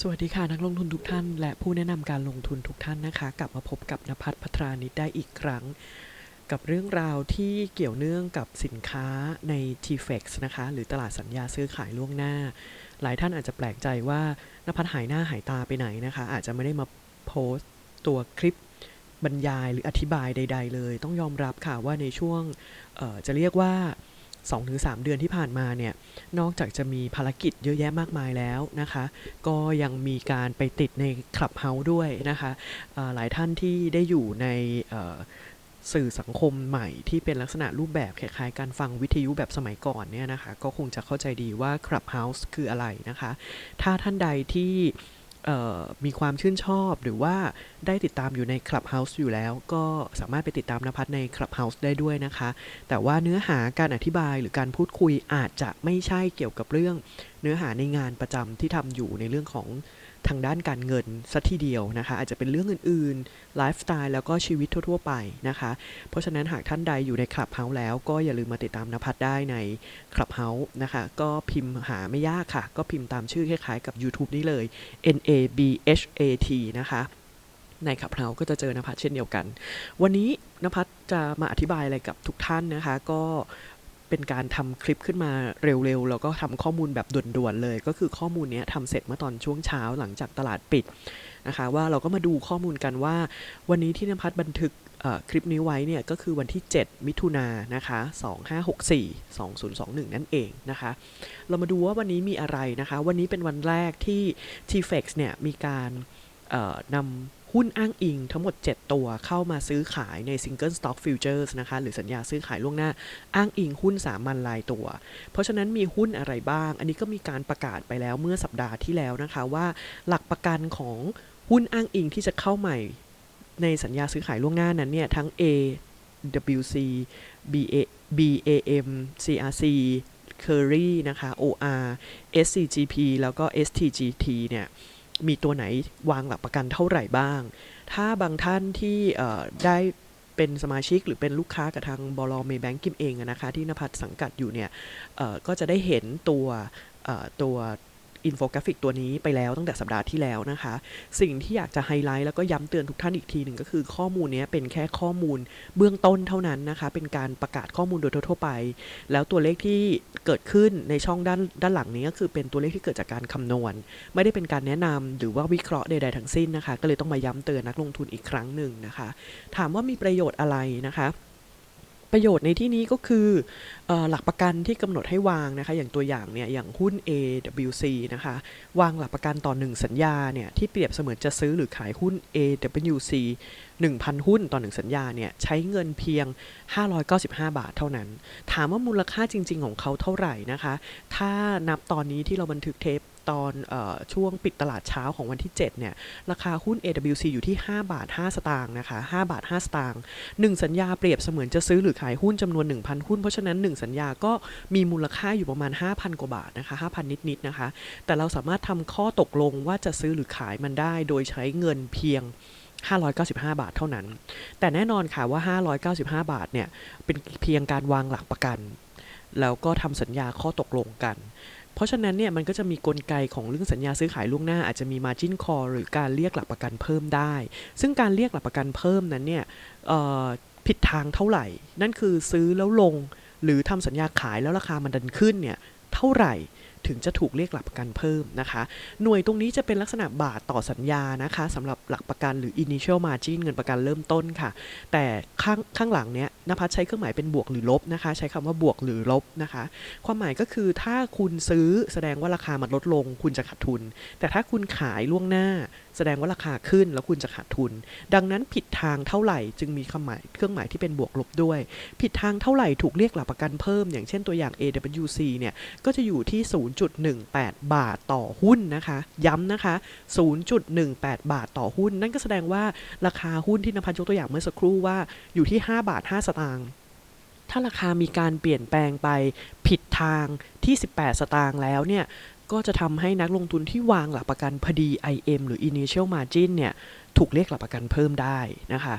สวัสดีค่ะนักลงทุนทุกท่านและผู้แนะนำการลงทุนทุกท่านนะคะ กลับมาพบกับนภัทรพัทรานิชได้อีกครั้ง กับเรื่องราวที่เกี่ยวเนื่องกับสินค้าใน TFX นะคะ หรือตลาดสัญญาซื้อขายล่วงหน้า หลายท่านอาจจะแปลกใจว่านภัทรหายหน้าหายตาไปไหนนะคะ อาจจะไม่ได้มาโพสต์ตัวคลิปบรรยายหรืออธิบายใด ๆ เลย ต้องยอมรับค่ะว่าในช่วงจะเรียกว่า 2-3เดือนที่ผ่านมาเนี่ย นอกจากจะมีภารกิจเยอะแยะมากมายแล้วนะคะ ก็ยังมีการไปติดในคลับเฮาส์ด้วยนะคะหลายท่านที่ได้อยู่ในสื่อสังคมใหม่ที่เป็นลักษณะรูปแบบคล้ายๆการฟังวิทยุแบบสมัยก่อนเนี่ยนะคะ ก็คงจะเข้าใจดีว่า Clubhouse คืออะไรนะคะ ถ้าท่านใดที่ มีความชื่นชอบหรือว่าได้ติดตามอยู่ใน Clubhouse อยู่แล้ว ก็สามารถไปติดตามนภัสใน Clubhouse ได้ด้วยนะคะ แต่ว่าเนื้อหาการอธิบายหรือการพูดคุยอาจจะไม่ใช่เกี่ยวกับเรื่อง เนื้อหาในงานประจำที่ทำอยู่ในเรื่องของ ทางด้านการเงินสัทีเดียวนะคะอาจจะเป็นเรื่องอื่นๆไลฟ์สไตล์แล้วก็ชีวิตทั่ว ๆ ไปนะคะ เพราะฉะนั้นหากท่านใดอยู่ใน Clubhouse แล้วก็อย่าลืมมาติดตามนภัทรได้ใน Clubhouse นะคะ ก็พิมพ์หาไม่ยากค่ะ ก็พิมพ์ตามชื่อคล้ายๆกับ YouTube นี่เลย N A B H A T นะคะในขับเฮาก็จะเจอนภัทรเช่นเดียวกัน วันนี้นภัทรจะมาอธิบายอะไรกับทุกท่านนะคะ ก็ เป็นการทำคลิปขึ้นมาเร็วๆ แล้วก็ทำข้อมูลแบบด่วนๆเลย ก็คือข้อมูลนี้ทำเสร็จเมื่อตอนช่วงเช้าหลังจากตลาดปิดนะคะว่าเราก็มาดูข้อมูลกันว่า วันนี้ที่นภัทรบันทึกคลิปนี้ไว้เนี่ยก็คือวันที่ 7 มิถุนายนนะคะ2564 2021 นั่นเองนะคะ เรามาดูว่าวันนี้มีอะไรนะคะ วันนี้เป็นวันแรกที่ TFX เนี่ยมีการนำ หุ้นอ้างอิงทั้งหมด 7 ตัวเข้ามาซื้อขายใน Single Stock Futures นะคะ หรือสัญญาซื้อขายล่วงหน้า อ้างอิงหุ้นสามัญรายตัว เพราะฉะนั้นมีหุ้นอะไรบ้าง อันนี้ก็มีการประกาศไปแล้วเมื่อสัปดาห์ที่แล้วนะคะว่าหลักประกันของหุ้นอ้างอิงที่จะเข้าใหม่ในสัญญาซื้อขายล่วงหน้านั้นเนี่ยทั้ง A WC BA BAM CRC Curry นะคะ OR SCGP แล้วก็ STGT เนี่ย มีตัวไหนวางหลักประกันเท่าไหร่บ้าง ถ้าบางท่านที่ได้เป็นสมาชิกหรือเป็นลูกค้ากับทางบลเมแบงกิมเองนะคะ ที่นภัสสังกัดอยู่เนี่ยก็จะได้เห็นตัวตัว อินโฟกราฟิกตัวนี้ไปแล้วตั้งแต่สัปดาห์ที่แล้วนะคะ สิ่งที่อยากจะไฮไลท์แล้วก็ย้ำเตือนทุกท่านอีกทีหนึ่งก็คือข้อมูลนี้เป็นแค่ข้อมูลเบื้องต้นเท่านั้นนะคะ เป็นการประกาศข้อมูลโดยทั่วไป แล้วตัวเลขที่เกิดขึ้นในช่องด้านด้านหลังนี้ก็คือเป็นตัวเลขที่เกิดจากการคำนวณ ไม่ได้เป็นการแนะนำหรือว่าวิเคราะห์ใดๆทั้งสิ้นนะคะ ก็เลยต้องมาย้ำเตือนนักลงทุนอีกครั้งหนึ่งนะคะ ถามว่ามีประโยชน์อะไรนะคะ ประโยชน์ในที่นี้ก็คือออหลักประกันที่กำหนดให้วางนะคะ อย่างตัวอย่างเนี่ยอย่างหุ้น AWC นะคะ วางหลักประกันต่อ 1 สัญญาเนี่ยที่เปรียบเสมือนจะซื้อหรือขายหุ้น AWC 1,000 หุ้นต่อ 1 สัญญาเนี่ยใช้เงินเพียง 595 บาทเท่านั้น ถามว่ามูลค่าจริง ๆ ของเขาเท่าไหร่นะคะ ถ้านับตอนนี้ที่เราบันทึกเทป ตอนอช่วงปิดตลาดเช้าของวันที่ 7 เนี่ย ราคาหุ้น AWC อยู่ที่ 5 บาท 5 สตางค์นะคะ 5 บาท 5 สตางค์1สัญญาเปรียบเสมือนจะซื้อหรือขายหุ้นจำนวน 1,000 หุ้น เพราะฉะนั้น 1 สัญญาก็มีมูลค่าอยู่ประมาณ 5,000 กว่าบาทนะคะ 5,000 นิดๆนะคะ แต่เราสามารถทำข้อตกลงว่าจะซื้อหรือขายมันได้ โดยใช้เงินเพียง595 บาทเท่านั้น แต่แน่นอนค่ะว่า 595 บาทเนี่ย เป็นเพียงการวางหลักประกัน แล้วก็ทำสัญญาข้อตกลงกัน เพราะฉะนั้นเนี่ยมันก็จะมีกลไกของเรื่องสัญญาซื้อขายล่วงหน้าอาจจะมี margin call หรือการเรียกหลักประกันเพิ่มได้ ซึ่งการเรียกหลักประกันเพิ่มนั้นเนี่ยผิดทางเท่าไหร่ นั่นคือซื้อแล้วลง หรือทำสัญญาขายแล้วราคามันดันขึ้นเนี่ยเท่าไหร่ ถึงจะถูกเรียกหลักประกันเพิ่มนะคะ หน่วยตรงนี้จะเป็นลักษณะบาทต่อสัญญานะคะสำหรับหลักประกันหรือ initial margin เงินประกันเริ่มต้นค่ะ แต่ข้างข้างหลังเนี้ยนภัสใช้เครื่องหมายเป็นบวกหรือลบนะคะ ใช้คำว่าบวกหรือลบนะคะ ความหมายก็คือถ้าคุณซื้อแสดงว่าราคามันลดลง คุณจะขาดทุน แต่ถ้าคุณขายล่วงหน้า แสดงว่าราคาขึ้นแล้วคุณจะขาดทุน ดังนั้นผิดทางเท่าไหร่จึงมีคำหมายเครื่องหมายที่เป็นบวกลบด้วย ผิดทางเท่าไหร่ถูกเรียกหลักประกันเพิ่ม อย่างเช่นตัวอย่าง AWC เนี่ยก็จะอยู่ที่0.18 บาทต่อหุ้นนะคะ ย้ำนะคะ 0.18 บาทต่อหุ้น นั่นก็แสดงว่าราคาหุ้นที่นภัสยกตัวอย่างเมื่อสักครู่ว่าอยู่ที่ 5 บาท 5 สตางค์ถ้าราคามีการเปลี่ยนแปลงไปผิดทางที่ 18 สตางค์แล้วเนี่ยก็จะทำให้นักลงทุนที่วางหลักประกันพอดี IM หรือ Initial Margin เนี่ย ถูกเรียกหลักประกันเพิ่มได้นะคะ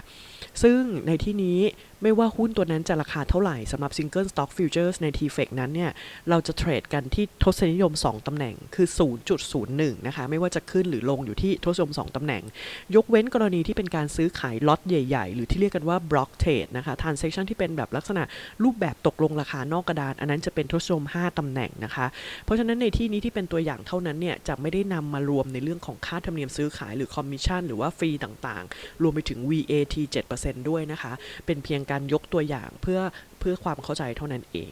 ซึ่งในที่นี้ไม่ว่าหุ้นตัวนั้นจะราคาเท่าไหร่สำหรับ Single Stock Futures ใน TFX นั้นเนี่ย เราจะเทรดกันที่ทศนิยม 2ตำแหน่งคือ 0.01 นะคะ ไม่ว่าจะขึ้นหรือลงอยู่ที่ทศนิยม 2ตำแหน่ง ยกเว้นกรณีที่เป็นการซื้อขายล็อตใหญ่ๆ หรือที่เรียกกันว่า block trade นะคะ transaction ที่เป็นแบบลักษณะรูปแบบตกลงราคานอกกระดาน อันนั้นจะเป็นทศนิยม 5ตำแหน่งนะคะ เพราะฉะนั้นในที่นี้ที่เป็นตัวอย่างเท่านั้นเนี่ยจะไม่ได้นำมารวมในเรื่องของค่าธรรมเนียมซื้อขายหรือคอมมิชชั่นหรือว่ารีต่างๆ รวมไปถึง VAT 7%ด้วยนะคะ เป็นเพียงการยกตัวอย่างเพื่อเพื่อความเข้าใจเท่านั้นเอง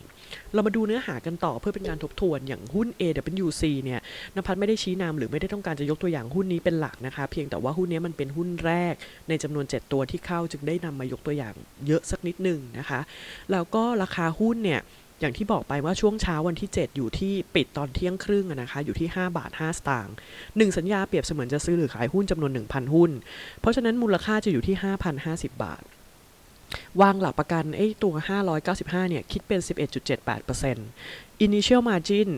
เรามาดูเนื้อหากันต่อเพื่อเป็นการทบทวนอย่างหุ้น AWC เนี่ยนภัสไม่ได้ชี้นำหรือไม่ได้ต้องการจะยกตัวอย่างหุ้นนี้เป็นหลักนะคะ เพียงแต่ว่าหุ้นนี้มันเป็นหุ้นแรกในจำนวน 7 ตัวที่เข้าจึงได้นำมายกตัวอย่างเยอะสักนิดหนึ่งนะคะ แล้วก็ราคาหุ้นเนี่ย อย่างที่บอกไปว่าช่วงเช้าวันที่ 7 อยู่ที่ปิดตอนเที่ยงครึ่งนะคะ อยู่ที่ 5 บาท 5 สตางค์1สัญญาเปรียบเสมือนจะซื้อหรือขายหุ้นจำนวน 1,000 หุ้น เพราะฉะนั้นมูลค่าจะอยู่ที่ 5,050 บาท วางหลักประกันไอ้ตัว 595 เนี่ย คิดเป็น 11.78% initial margin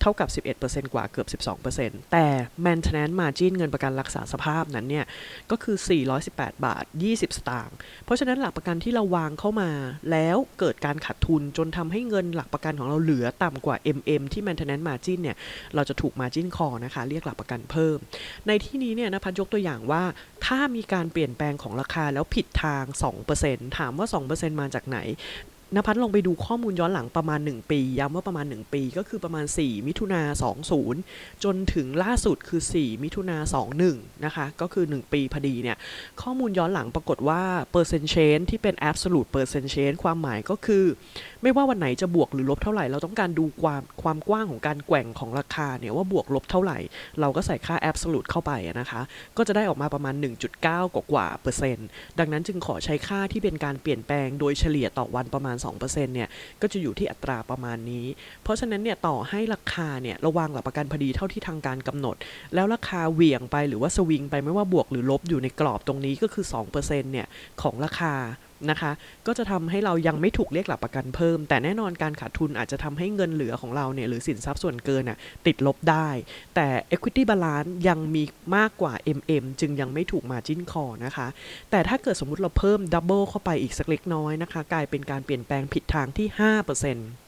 เท่ากับ 11%กว่าเกือบ 12%แต่ maintenance margin เงินประกันรักษาสภาพนั้นเนี่ย ก็คือ 418 บาท 20 สตางค์เพราะฉะนั้นหลักประกันที่เราวางเข้ามา แล้วเกิดการขาดทุนจนทำให้เงินหลักประกันของเราเหลือต่ำกว่า MM ที่ maintenance margin เนี่ย เราจะถูก margin call นะคะ เรียกหลักประกันเพิ่ม ในที่นี้เนี่ยนภัสยกตัวอย่างว่า ถ้ามีการเปลี่ยนแปลงของราคาแล้วผิดทาง 2%ถามว่า 2%มาจากไหน นภัสลงไปดูข้อมูลย้อนหลังประมาณ 1 ปีย้ำว่าประมาณ 1 ปีก็คือประมาณ 4 มิถุนา20 จนถึงล่าสุดคือ 4 มิถุนา21 นะคะ ก็คือ 1 ปีพอดีเนี่ย ข้อมูลย้อนหลังปรากฏว่า เปอร์เซ็นต์เชนที่เป็น absolute percent change ความหมายก็คือ ไม่ว่าวันไหนจะบวกหรือลบเท่าไหร่ เราต้องการดูความความกว้างของการแกว่งของราคาเนี่ยว่าบวกลบเท่าไหร่ เราก็ใส่ค่า absolute เข้าไปนะคะ ก็จะได้ออกมาประมาณ 1.9 กว่ากว่าเปอร์เซ็นต์ ดังนั้นจึงขอใช้ค่าที่เป็นการเปลี่ยนแปลงโดยเฉลี่ยต่อวันประมาณ2%เนี่ยก็จะอยู่ที่อัตราประมาณนี้ เพราะฉะนั้นเนี่ยต่อให้ราคาเนี่ยระวางหลักประกันพอดีเท่าที่ทางการกำหนด แล้วราคาเหวี่ยงไปหรือว่าสวิงไปไม่ว่าบวกหรือลบอยู่ในกรอบตรงนี้ก็คือ2%เนี่ยของราคา นะคะ ก็จะทำให้เรายังไม่ถูกเรียกหลักประกันเพิ่ม แต่แน่นอนการขาดทุนอาจจะทำให้เงินเหลือของเราเนี่ยหรือสินทรัพย์ส่วนเกินน่ะติดลบได้ แต่ equity balance ยังมีมากกว่า MM จึงยังไม่ถูกมาจิ้นคอนะคะ แต่ถ้าเกิดสมมุติเราเพิ่มดับเบิลเข้าไปอีกสักเล็กน้อยนะคะ กลายเป็นการเปลี่ยนแปลงผิดทางที่ 5%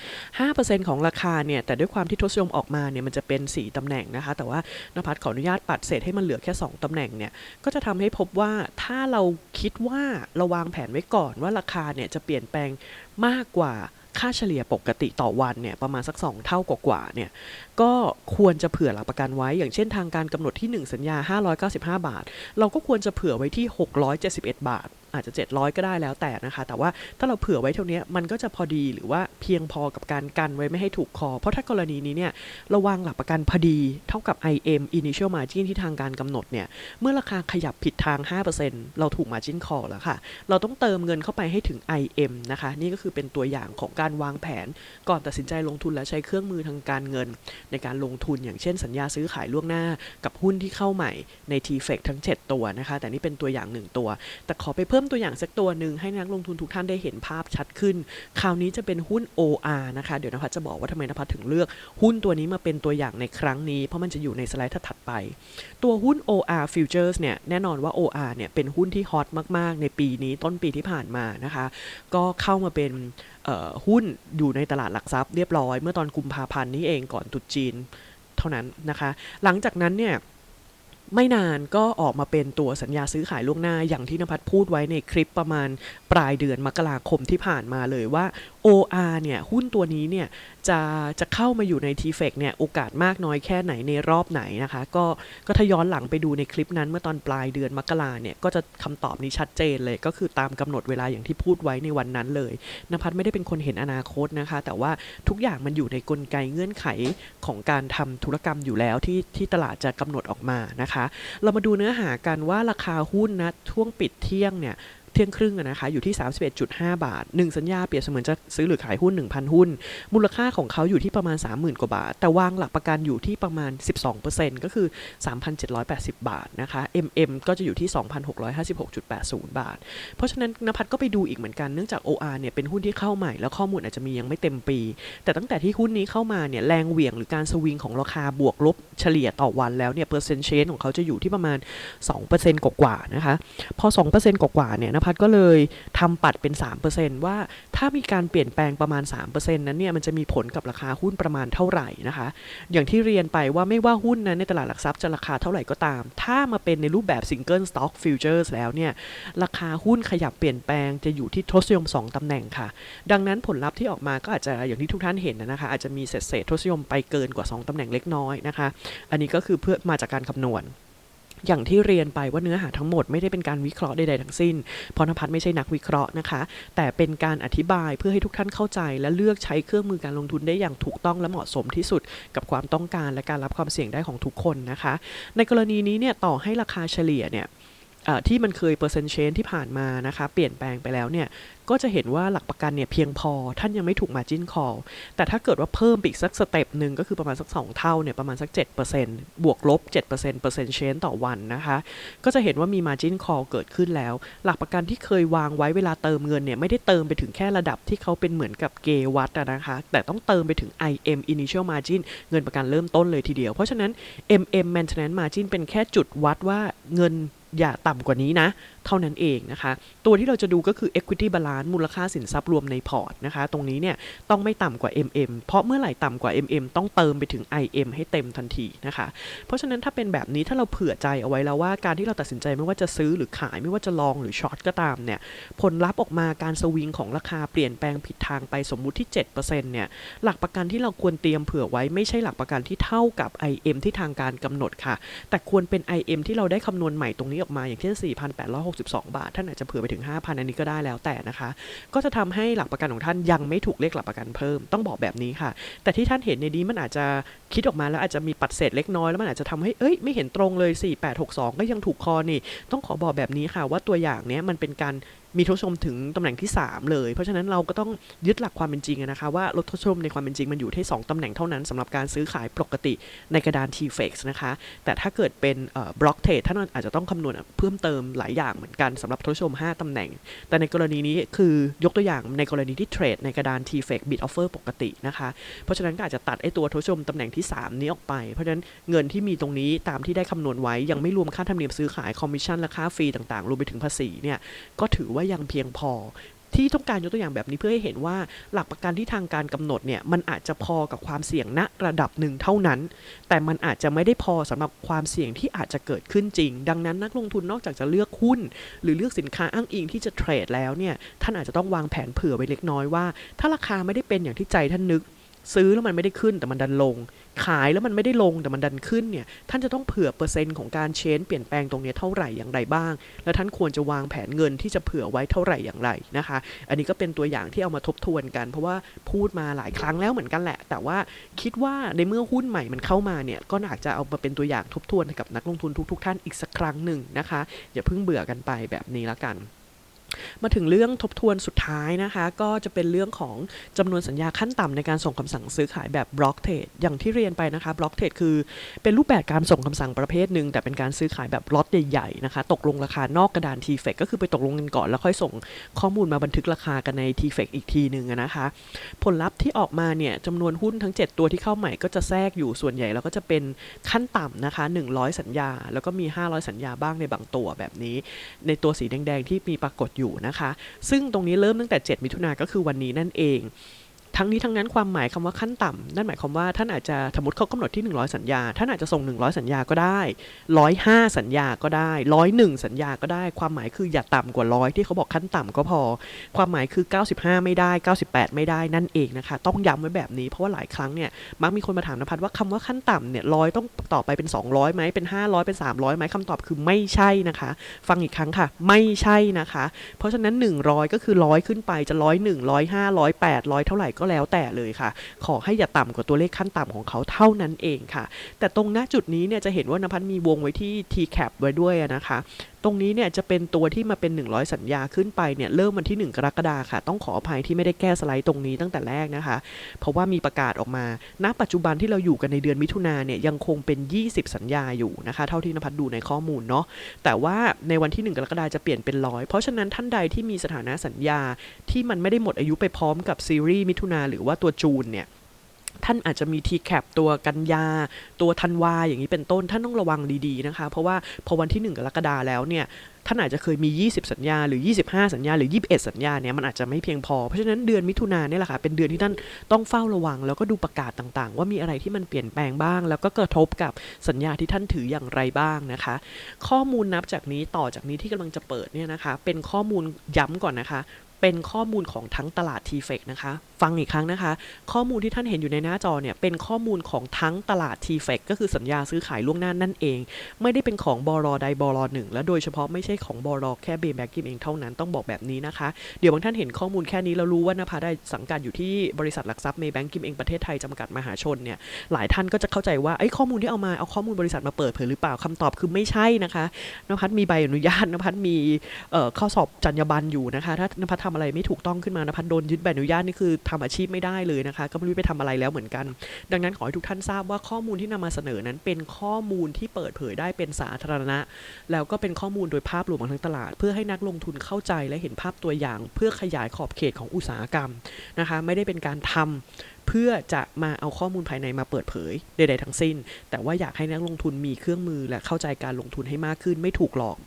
5%ของราคาเนี่ย แต่ด้วยความที่ทศนิยมออกมาเนี่ย มันจะเป็น 4ตำแหน่งนะคะ แต่ว่านภัสขออนุญาตปัดเศษให้มันเหลือแค่ 2ตำแหน่งเนี่ย ก็จะทำให้พบว่าถ้าเราคิดว่าเราวางแผนไว้ก่อนว่าราคาเนี่ยจะเปลี่ยนแปลงมากกว่าค่าเฉลี่ยปกติต่อวันเนี่ยประมาณสัก 2 เท่ากว่าๆเนี่ยก็ควรจะเผื่อหลักประกันไว้ อย่างเช่นทางการกำหนดที่ 1 สัญญา 595 บาท เราก็ควรจะเผื่อไว้ที่ 671 บาท อาจจะ 700 ก็ได้แล้วแต่นะคะ แต่ว่าถ้าเราเผื่อไว้เท่านี้มันก็จะพอดีหรือว่าเพียงพอกับการกันไว้ไม่ให้ถูกคอ เพราะถ้ากรณีนี้เนี่ยเราวางหลักประกันพอดีเท่ากับ IM initial margin ที่ทางการกำหนดเนี่ยเมื่อราคาขยับผิดทาง 5%เราถูก margin call แล้วค่ะ เราต้องเติมเงินเข้าไปให้ถึง IM นะคะ นี่ก็คือเป็นตัวอย่างของการวางแผน ก่อนตัดสินใจลงทุนและใช้เครื่องมือทางการเงิน ในการลงทุนอย่างเช่นสัญญาซื้อขายล่วงหน้ากับหุ้นที่เข้าใหม่ใน TFX ทั้ง 7 ตัวนะคะ แต่นี่เป็นตัวอย่างหนึ่งตัว แต่ขอไปเพิ่มตัวอย่างสักตัวหนึ่งให้นักลงทุนทุกท่านได้เห็นภาพชัดขึ้น คราวนี้จะเป็นหุ้น OR นะคะ เดี๋ยวนภัสจะบอกว่าทำไมนภัสถึงเลือก หุ้นตัวนี้มาเป็นตัวอย่างในครั้งนี้ เพราะมันจะอยู่ในสไลด์ถัดไป ตัวหุ้น OR Futures เนี่ยแน่นอนว่า OR เนี่ยเป็นหุ้นที่ฮอตมาก ๆ ในปีนี้ต้นปีที่ผ่านมานะคะ ก็เข้ามาเป็นหุ้นอยู่ในตลาดหลักทรัพย์เรียบร้อยเมื่อตอนกุมภาพันธ์นี้เองก่อนตรุษจีนเท่านั้นนะคะ หลังจากนั้นเนี่ย ไม่นานก็ออกมาเป็นตัวสัญญาซื้อขายล่วงหน้าอย่างที่นภัสพูดไว้ในคลิปประมาณปลายเดือนมกราคมที่ผ่านมาเลยว่า OR เนี่ย หุ้นตัวนี้เนี่ย จะจะเข้ามาอยู่ใน TFX เนี่ยโอกาสมากน้อยแค่ไหนในรอบไหนนะคะ ก็ก็ถ้าย้อนหลังไปดูในคลิปนั้นเมื่อตอนปลายเดือนมกราเนี่ย ก็จะคำตอบนี้ชัดเจนเลยก็คือตามกำหนดเวลาอย่างที่พูดไว้ในวันนั้นเลยนภัสไม่ได้เป็นคนเห็นอนาคตนะคะ แต่ว่าทุกอย่างมันอยู่ในกลไกเงื่อนไขของการทำธุรกรรมอยู่แล้วที่ที่ตลาดจะกำหนดออกมานะคะเรามาดูเนื้อหากันว่าราคาหุ้นนะช่วงปิดเที่ยงเนี่ย เที่ยงครึ่งอะนะคะอยู่ที่ 31.5 บาท 1 สัญญาเปรียบเสมือนจะซื้อหรือขายหุ้น 1,000 หุ้น มูลค่าของเขาอยู่ที่ประมาณ 30,000 กว่าบาท แต่วางหลักประกันอยู่ที่ประมาณ 12%ก็คือ 3,780 บาทนะคะ MM ก็จะอยู่ที่ 2,656.80 บาท เพราะฉะนั้นนภัทรก็ไปดูอีกเหมือนกันเนื่องจาก OR เนี่ยเป็นหุ้นที่เข้าใหม่ แล้วข้อมูลอาจจะมียังไม่เต็มปี แต่ตั้งแต่ที่หุ้นนี้เข้ามาเนี่ยแรงเหวี่ยงหรือการสวิงของราคาบวกลบเฉลี่ยต่อวันแล้วเนี่ยเปอร์เซ็นต์เชนของเขาจะอยู่ที่ประมาณ 2%กว่าๆนะคะพอ 2%กว่าๆเนี่ยนภัทรก็เลยทำปัดเป็น 3%ว่าถ้ามีการเปลี่ยนแปลงประมาณ 3%นั้นเนี่ยมันจะมีผลกับราคาหุ้นประมาณเท่าไหร่นะคะ อย่างที่เรียนไปว่าไม่ว่าหุ้นนั้นในตลาดหลักทรัพย์จะราคาเท่าไหร่ก็ตาม ถ้ามาเป็นในรูปแบบ Single Stock Futures แล้วเนี่ยราคาหุ้นขยับเปลี่ยนแปลงจะอยู่ที่ทศนิยม 2ตำแหน่งค่ะ ดังนั้นผลลัพธ์ที่ออกมาก็อาจจะอย่างที่ทุกท่านเห็นนะคะอาจจะมีเศษเศษทศนิยมไปเกินกว่า 2ตำแหน่งเล็กน้อยนะคะ อันนี้ก็คือเพื่อมาจากการคำนวณ อย่างที่เรียนไปว่าเนื้อหาทั้งหมดไม่ได้เป็นการวิเคราะห์ใดๆทั้งสิ้นพราะนภัทรไม่ใช่นักวิเคราะห์นะคะ แต่เป็นการอธิบายเพื่อให้ทุกท่านเข้าใจ และเลือกใช้เครื่องมือการลงทุนได้อย่างถูกต้องและเหมาะสมที่สุด กับความต้องการและการรับความเสี่ยงได้ของทุกคนนะคะ ในกรณีนี้เนี่ยต่อให้ราคาเฉลี่ยเนี่ย ที่มันเคยเปอร์เซ็นต์เชนที่ผ่านมานะคะเปลี่ยนแปลงไปแล้วเนี่ยก็จะเห็นว่าหลักประกันเนี่ยเพียงพอท่านยังไม่ถูก margin call แต่ถ้าเกิดว่าเพิ่มไปอีกสักสเต็ปหนึ่งก็คือประมาณสัก 2 เท่าเนี่ยประมาณสัก 7%บวกลบ 7%เปอร์เซ็นต์เชนต่อวันนะคะก็จะเห็นว่ามี margin call เกิดขึ้นแล้ว หลักประกันที่เคยวางไว้เวลาเติมเงินเนี่ยไม่ได้เติมไปถึงแค่ระดับที่เขาเป็นเหมือนกับเกวัตนะคะแต่ต้องเติมไปถึง IM initial margin เงินประกันเริ่มต้นเลยทีเดียว เพราะฉะนั้น MM maintenance margin เป็นแค่จุดวัดว่าเงิน อย่าต่ำกว่านี้นะเท่านั้นเองนะคะ ตัวที่เราจะดูก็คือ equity balance มูลค่าสินทรัพย์รวมในพอร์ตนะคะ ตรงนี้เนี่ยต้องไม่ต่ำกว่า MM เพราะเมื่อไหร่ต่ำกว่า MM ต้องเติมไปถึง IM ให้เต็มทันทีนะคะ เพราะฉะนั้นถ้าเป็นแบบนี้ถ้าเราเผื่อใจเอาไว้แล้วว่าการที่เราตัดสินใจไม่ว่าจะซื้อหรือขายไม่ว่าจะลองหรือช็อตก็ตามเนี่ยผลลัพธ์ออกมาการสวิงของราคาเปลี่ยนแปลงผิดทางไปสมมุติที่ 7%เนี่ยหลักประกันที่เราควรเตรียมเผื่อไว้ไม่ใช่หลักประกันที่เท่ากับ IM ที่ทางการกำหนดค่ะ แต่ควรเป็น IM ที่เราได้คำนวณใหม่ตรงนี้ออกมาอย่างเช่น562 บาท ท่านอาจจะเผื่อไปถึง 5,000 อันนี้ก็ได้แล้วแต่นะคะ ก็จะทำให้หลักประกันของท่านยังไม่ถูกเรียกหลักประกันเพิ่ม ต้องบอกแบบนี้ค่ะ แต่ที่ท่านเห็นในนี้มันอาจจะคิดออกมาแล้วอาจจะมีปัดเศษเล็กน้อยแล้วมันอาจจะทำให้เอ้ยไม่เห็นตรงเลย 4862 ก็ยังถูกคอนี่ ต้องขอบอกแบบนี้ค่ะว่าตัวอย่างเนี้ยมันเป็นการ มีทศนิยมถึงตำแหน่งที่ 3 เลย เพราะฉะนั้นเราก็ต้องยึดหลักความเป็นจริงนะคะว่าลดทศนิยมในความเป็นจริงมันอยู่ที่ 2ตำแหน่งเท่านั้นสำหรับการซื้อขายปกติในกระดาน TFX นะคะ แต่ถ้าเกิดเป็นบล็อกเทรดท่านอาจจะต้องคำนวณเพิ่มเติมหลายอย่างเหมือนกันสำหรับทศนิยม5ตำแหน่ง แต่ในกรณีนี้คือยกตัวอย่างในกรณีที่เทรดในกระดาน TFX Bid Offer ปกตินะคะเพราะฉะนั้นก็อาจจะตัดไอ้ตัวทศนิยมตำแหน่งที่ 3 นี้ออกไป เพราะฉะนั้นเงินที่มีตรงนี้ตามที่ได้คำนวณไว้ยังไม่รวมค่าธรรมเนียมซื้อขายคอมมิชชั่นและค่าฟรีต่างๆรวมไปถึงภาษีเนี่ยก็ถือว่ายังเพียงพอ ที่ต้องการยกตัวอย่างแบบนี้เพื่อให้เห็นว่าหลักประกันที่ทางการกำหนดเนี่ยมันอาจจะพอกับความเสี่ยงณระดับหนึ่งเท่านั้น แต่มันอาจจะไม่ได้พอสำหรับความเสี่ยงที่อาจจะเกิดขึ้นจริง ดังนั้นนักลงทุนนอกจากจะเลือกหุ้น หรือเลือกสินค้าอ้างอิงที่จะเทรดแล้วเนี่ยท่านอาจจะต้องวางแผนเผื่อไว้เล็กน้อยว่า ถ้าราคาไม่ได้เป็นอย่างที่ใจท่านนึก ซื้อแล้วมันไม่ได้ขึ้นแต่มันดันลง ขายแล้วมันไม่ได้ลงแต่มันดันขึ้นเนี่ย ท่านจะต้องเผื่อเปอร์เซ็นต์ของการเชนเปลี่ยนแปลงตรงนี้เท่าไหร่อย่างไรบ้าง แล้วท่านควรจะวางแผนเงินที่จะเผื่อไว้เท่าไหร่อย่างไรนะคะ อันนี้ก็เป็นตัวอย่างที่เอามาทบทวนกัน เพราะว่าพูดมาหลายครั้งแล้วเหมือนกันแหละ แต่ว่าคิดว่าในเมื่อหุ้นใหม่มันเข้ามาเนี่ยก็อาจจะเอามาเป็นตัวอย่างทบทวนให้กับนักลงทุนทุก ๆ ท่านอีกสักครั้งหนึ่งนะคะ อย่าเพิ่งเบื่อกันไปแบบนี้ละกัน มาถึงเรื่องทบทวนสุดท้ายนะคะ ก็จะเป็นเรื่องของจำนวนสัญญาขั้นต่ำในการส่งคำสั่งซื้อขายแบบบล็อกเทรดอย่างที่เรียนไปนะคะบล็อกเทรดคือเป็นรูปแบบการส่งคำสั่งประเภทหนึ่งแต่เป็นการซื้อขายแบบล็อตใหญ่ๆนะคะ ตกลงราคานอกกระดาน t f e c ก็คือไปตกลงกันก่อน แล้วค่อยส่งข้อมูลมาบันทึกราคากันใน t f e c อีกทีหนึ่งนะคะ ผลลัพธ์ที่ออกมาเนี่ยจำนวนหุ้นทั้ง 7 ตัวที่เข้าใหม่ก็จะแทรกอยู่ส่วนใหญ่แล้วก็จะเป็นขั้นต่ำนะคะ 100 สัญญา แล้วก็มี 500 สัญญาบ้างในบางตัวแบบนี้ ในตัวสีแดงๆที่มีปรากฏอยู่นะคะ ซึ่งตรงนี้เริ่มตั้งแต่ 7 มิถุนาก็คือวันนี้นั่นเอง ทั้งนี้ทั้งนั้นความหมายคำว่าขั้นต่ำนั่นหมายความว่าท่านอาจจะสมมติเขากำหนดที่ 100 สัญญา ท่านอาจจะส่ง 100 สัญญาก็ได้ 105 สัญญาก็ได้ 101 สัญญาก็ได้ ความหมายคืออย่าต่ำกว่า100ที่เขาบอกขั้นต่ำก็พอ ความหมายคือ 95 ไม่ได้ 98 ไม่ได้นั่นเองนะคะ ต้องย้ำไว้แบบนี้เพราะว่าหลายครั้งเนี่ยมักมีคนมาถามนภัทรว่าคำว่าขั้นต่ำเนี่ยร้อยต้องต่อไปเป็น 200ไหมเป็น 500 เป็น 300ไหมคำตอบคือไม่ใช่นะคะ ฟังอีกครั้งค่ะ ไม่ใช่นะคะ เพราะฉะนั้น 100 ก็คือร้อยขึ้นไปจะร้อยหนึ่งร้อยห้าร้อยแปดร้อยเท่าไหร่กก็แล้วแต่เลยค่ะ ขอให้อย่าต่ำกว่าตัวเลขขั้นต่ำของเขาเท่านั้นเองค่ะ แต่ตรงหน้าจุดนี้เนี่ยจะเห็นว่านภัทรมีวงไว้ที่ TCAP ไว้ด้วยนะคะ ตรงนี้เนี่ยจะเป็นตัวที่มาเป็น 100 สัญญาขึ้นไปเนี่ยเริ่มวันที่ 1 กรกฎาค่ะ ต้องขออภัยที่ไม่ได้แก้สไลด์ตรงนี้ตั้งแต่แรกนะคะ เพราะว่ามีประกาศออกมา ณ ปัจจุบันที่เราอยู่กันในเดือนมิถุนาเนี่ยยังคงเป็น 20 สัญญาอยู่นะคะ เท่าที่นภัสดูในข้อมูลเนาะแต่ว่าในวันที่ 1 กรกฎาจะเปลี่ยนเป็นร้อยเพราะฉะนั้นท่านใดที่มีสถานะสัญญาที่มันไม่ได้หมดอายุไปพร้อมกับซีรีส์มิถุนาหรือว่าตัวจูนเนี่ย ท่านอาจจะมี t c a p ตัวกันยา ตัวธันวาอย่างนี้เป็นต้นท่านต้องระวังดีๆนะคะ เพราะว่าพอวันที่ 1 กรกฎาแล้วเนี่ยท่านอาจจะเคยมี 20 สัญญา หรือ 25 สัญญา หรือ 21 สัญญาเนี่ยมันอาจจะไม่เพียงพอ เพราะฉะนั้นเดือนมิถุนาเนี่ยแหละค่ะเป็นเดือนที่ท่านต้องเฝ้าระวัง แล้วก็ดูประกาศต่างๆ ว่ามีอะไรที่มันเปลี่ยนแปลงบ้าง แล้วก็กระทบกับสัญญาที่ท่านถืออย่างไรบ้างนะคะ ข้อมูลนับจากนี้ต่อจากนี้ที่กำลังจะเปิดเนี่ยนะคะ เป็นข้อมูลย้ำก่อนนะคะ เป็นข้อมูลของทั้งตลาด t f e c นะคะ ฟังอีกครั้งนะคะ ข้อมูลที่ท่านเห็นอยู่ในหน้าจอเนี่ย เป็นข้อมูลของทั้งตลาด t f e c ก็คือสัญญาซื้อขายล่วงหน้านั่นเอง ไม่ได้เป็นของบรใดบรหนึ่งและโดยเฉพาะไม่ใช่ของบรแค่เบย์แบงกิมเองเท่านั้นต้องบอกแบบนี้นะคะ เดี๋ยวบางท่านเห็นข้อมูลแค่นี้แล้วรู้ว่านภาได้สังกัดอยู่ที่บริษัทหลักทรัพย์เมย์แบงกิมเองประเทศไทยจำกัดมหาชนเนี่ยหลายท่านก็จะเข้าใจว่าไอ้ข้อมูลที่เอามาเอาข้อมูลบริษัทมาเปิดเผยหรือเปล่าคำตอบคือไม่ใช่นะคะนภัสมีใบอนุญาตนภัสมีข้อสอบจรรยาบรรณอยู่นะคะถ้านภัสทำอะไรไม่ถูกต้องขึ้นมานภัสโดนยึดใบอนุญาตนี่คือทำอาชีพไม่ได้เลยนะคะ ก็ไม่รู้ไปทำอะไรแล้วเหมือนกัน ดังนั้นขอให้ทุกท่านทราบว่าข้อมูลที่นำมาเสนอนั้นเป็นข้อมูลที่เปิดเผยได้เป็นสาธารณะ แล้วก็เป็นข้อมูลโดยภาพรวมของทั้งตลาด เพื่อให้นักลงทุนเข้าใจและเห็นภาพตัวอย่าง เพื่อขยายขอบเขตของอุตสาหกรรมนะคะ ไม่ได้เป็นการทำเพื่อจะมาเอาข้อมูลภายในมาเปิดเผยใดๆทั้งสิ้น แต่ว่าอยากให้นักลงทุนมีเครื่องมือและเข้าใจการลงทุนให้มากขึ้น ไม่ถูกหลอก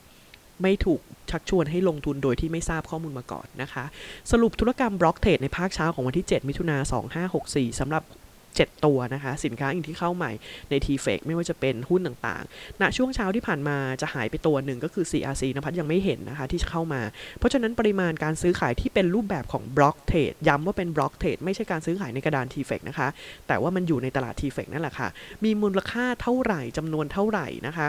ไม่ถูก ชักชวนให้ลงทุนโดยที่ไม่ทราบข้อมูลมาก่อนนะคะ สรุปธุรกรรมบล็อกเทรดในภาคเช้าของวันที่ 7 มิถุนา2564สำหรับ7 ตัวนะคะ สินค้าอื่นที่เข้าใหม่ใน t f e c ไม่ว่าจะเป็นหุ้นต่างๆณช่วงเช้าที่ผ่านมาจะหายไปตัวหนึ่งก็คือ CRC นภัทรยังไม่เห็นนะคะที่จะเข้ามา เพราะฉะนั้นปริมาณการซื้อขายที่เป็นรูปแบบของบล็อกเทรดย้ำว่าเป็นบล็อกเทรดไม่ใช่การซื้อขายในกระดาน t f e c นะคะ แต่ว่ามันอยู่ในตลาด t f e c นั่นแหละค่ะ มีมูลค่าเท่าไหร่จำนวนเท่าไหร่นะคะ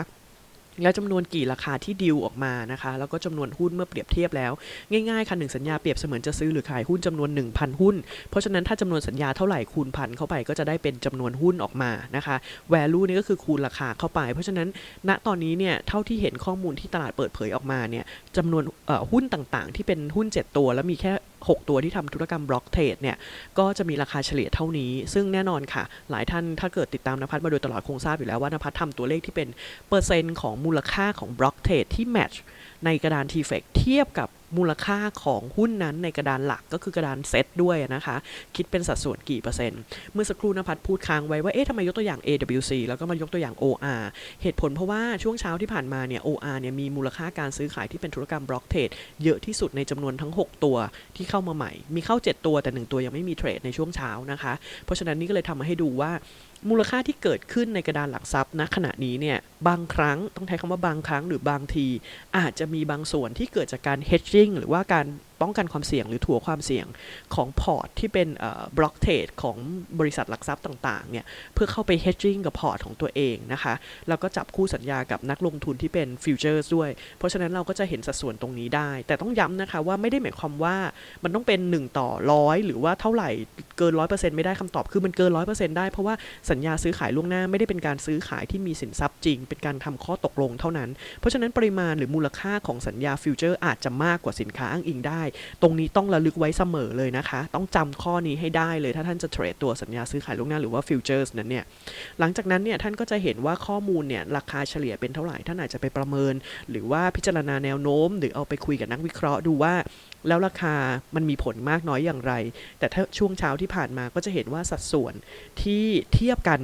แล้วจำนวนกี่ราคาที่ดิวออกมานะคะ แล้วก็จำนวนหุ้นเมื่อเปรียบเทียบแล้ว ง่ายๆค่ะหนึ่งสัญญาเปรียบเสมือนจะซื้อหรือขายหุ้นจำนวน 1,000 หุ้น เพราะฉะนั้นถ้าจำนวนสัญญาเท่าไหร่คูณพันเข้าไปก็จะได้เป็นจำนวนหุ้นออกมานะคะ value นี่ก็คือคูณราคาเข้าไป เพราะฉะนั้นณตอนนี้เนี่ยเท่าที่เห็นข้อมูลที่ตลาดเปิดเผยออกมาเนี่ยจำนวนหุ้นต่างๆ ที่เป็นหุ้น 7 ตัว แล้วมีแค่6 ตัวที่ทำธุรกรรมบล็อกเทรดเนี่ยก็จะมีราคาเฉลี่ยเท่านี้ ซึ่งแน่นอนค่ะ หลายท่านถ้าเกิดติดตามนภัทรมาโดยตลอดคงทราบอยู่แล้วว่านภัทรทำตัวเลขที่เป็นเปอร์เซ็นต์ของมูลค่าของบล็อกเทรดที่แมทช์ ในกระดาน t f e c เทียบกับมูลค่าของหุ้นนั้นในกระดานหลักก็คือกระดานเซตด้วยนะคะ คิดเป็นสัดส่วนกี่เปอร์เซ็นต์ เมื่อสักครู่นภัทรพูดค้างไว้ว่า เอ๊ะทำไมยกตัวอย่าง AWC แล้วก็มายกตัวอย่าง OR เหตุผลเพราะว่าช่วงเช้าที่ผ่านมาเนี่ย OR เนี่ยมีมูลค่าการซื้อขายที่เป็นธุรกรรมบล็อกเทรดเยอะที่สุดในจำนวนทั้ง 6 ตัวที่เข้ามาใหม่ มีเข้า 7 ตัวแต่ 1 ตัวยังไม่มีเทรดในช่วงเช้านะคะ เพราะฉะนั้นนี่ก็เลยทำมาให้ดูว่า มูลค่าที่เกิดขึ้นในกระดานหลักทรัพย์ณขณะนี้เนี่ยบางครั้งต้องใช้คำว่าบางครั้งหรือบางที อาจจะมีบางส่วนที่เกิดจากการ hedging หรือว่าการ ป้องกันความเสี่ยงหรือถัวความเสี่ยงของพอร์ตที่เป็นบล็อกเทรดของบริษัทหลักทรัพย์ต่างๆเนี่ยเพื่อเข้าไป hedging กับพอร์ตของตัวเองนะคะแล้วก็จับคู่สัญญากับนักลงทุนที่เป็นฟิวเจอร์สด้วย เพราะฉะนั้นเราก็จะเห็นสัดส่วนตรงนี้ได้ แต่ต้องย้ำนะคะว่าไม่ได้หมายความว่ามันต้องเป็น 1 ต่อร้อยหรือว่าเท่าไหร่เกิน100%ไม่ได้คำตอบคือมันเกิน100%ได้เพราะว่าสัญญาซื้อขายล่วงหน้าไม่ได้เป็นการซื้อขายที่มีสินทรัพย์จริง เป็นการทำข้อตกลงเท่านั้น เพราะฉะนั้นปริมาณหรือมูลค่าของสัญญาฟิวเจอร์อาจจะมากกว่าสินค้าอ้างอิงได้ตรงนี้ต้องระลึกไว้เสมอเลยนะคะ ต้องจำข้อนี้ให้ได้เลยถ้าท่านจะเทรดตัวสัญญาซื้อขายล่วงหน้าหรือว่าฟิวเจอร์สนั้นเนี่ย หลังจากนั้นเนี่ยท่านก็จะเห็นว่าข้อมูลเนี่ยราคาเฉลี่ยเป็นเท่าไหร่ ท่านอาจจะไปประเมิน หรือว่าพิจารณาแนวโน้ม หรือเอาไปคุยกับนักวิเคราะห์ดูว่าแล้วราคามันมีผลมากน้อยอย่างไร แต่ถ้าช่วงเช้าที่ผ่านมาก็จะเห็นว่าสัดส่วนที่เทียบกัน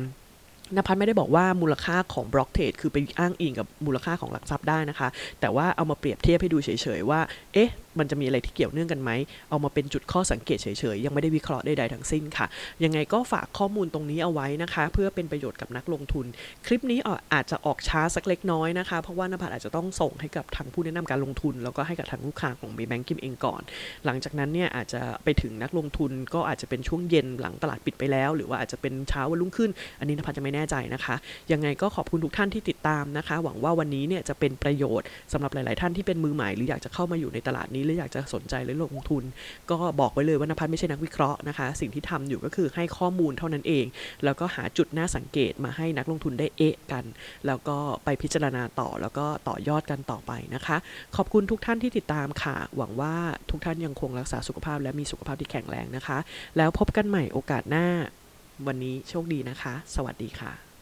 นภัทรไม่ได้บอกว่ามูลค่าของบล็อกเทรดคือไปอ้างอิงกับมูลค่าของหลักทรัพย์ได้นะคะ แต่ว่าเอามาเปรียบเทียบให้ดูเฉยๆว่า เอ๊ะ มันจะมีอะไรที่เกี่ยวเนื่องกันไหม เอามาเป็นจุดข้อสังเกตเฉยๆ ยังไม่ได้วิเคราะห์ใดๆทั้งสิ้นค่ะ ยังไงก็ฝากข้อมูลตรงนี้เอาไว้นะคะ เพื่อเป็นประโยชน์กับนักลงทุน คลิปนี้อาจจะออกช้าสักเล็กน้อยนะคะ เพราะว่านภัทรอาจจะต้องส่งให้กับทางผู้แนะนำการลงทุน แล้วก็ให้กับทางลูกค้าของ Maybank กิมเองก่อน หลังจากนั้นเนี่ยอาจจะไปถึงนักลงทุนก็อาจจะเป็นช่วงเย็นหลังตลาดปิดไปแล้ว หรือว่าอาจจะเป็นเช้าวันรุ่งขึ้น อันนี้นภัทรจะไม่แน่ใจนะคะ ยังไงก็ขอบคุณทุกท่านที่ติดตามนะคะ หวังว่าวันนี้เนี่ยจะเป็นประโยชน์สำหรับหลาย ๆ ท่านที่เป็นมือใหม่หรืออยากจะเข้ามาอยู่ในตลาดนี้หรืออยากจะสนใจหรือลงทุน ก็บอกไว้เลยว่านภัสไม่ใช่นักวิเคราะห์นะคะ สิ่งที่ทำอยู่ก็คือให้ข้อมูลเท่านั้นเอง แล้วก็หาจุดน่าสังเกตมาให้นักลงทุนได้เอะกัน แล้วก็ไปพิจารณาต่อแล้วก็ต่อยอดกันต่อไปนะคะ ขอบคุณทุกท่านที่ติดตามค่ะ หวังว่าทุกท่านยังคงรักษาสุขภาพ และมีสุขภาพที่แข็งแรงนะคะ แล้วพบกันใหม่โอกาสหน้า วันนี้โชคดีนะคะ สวัสดีค่ะ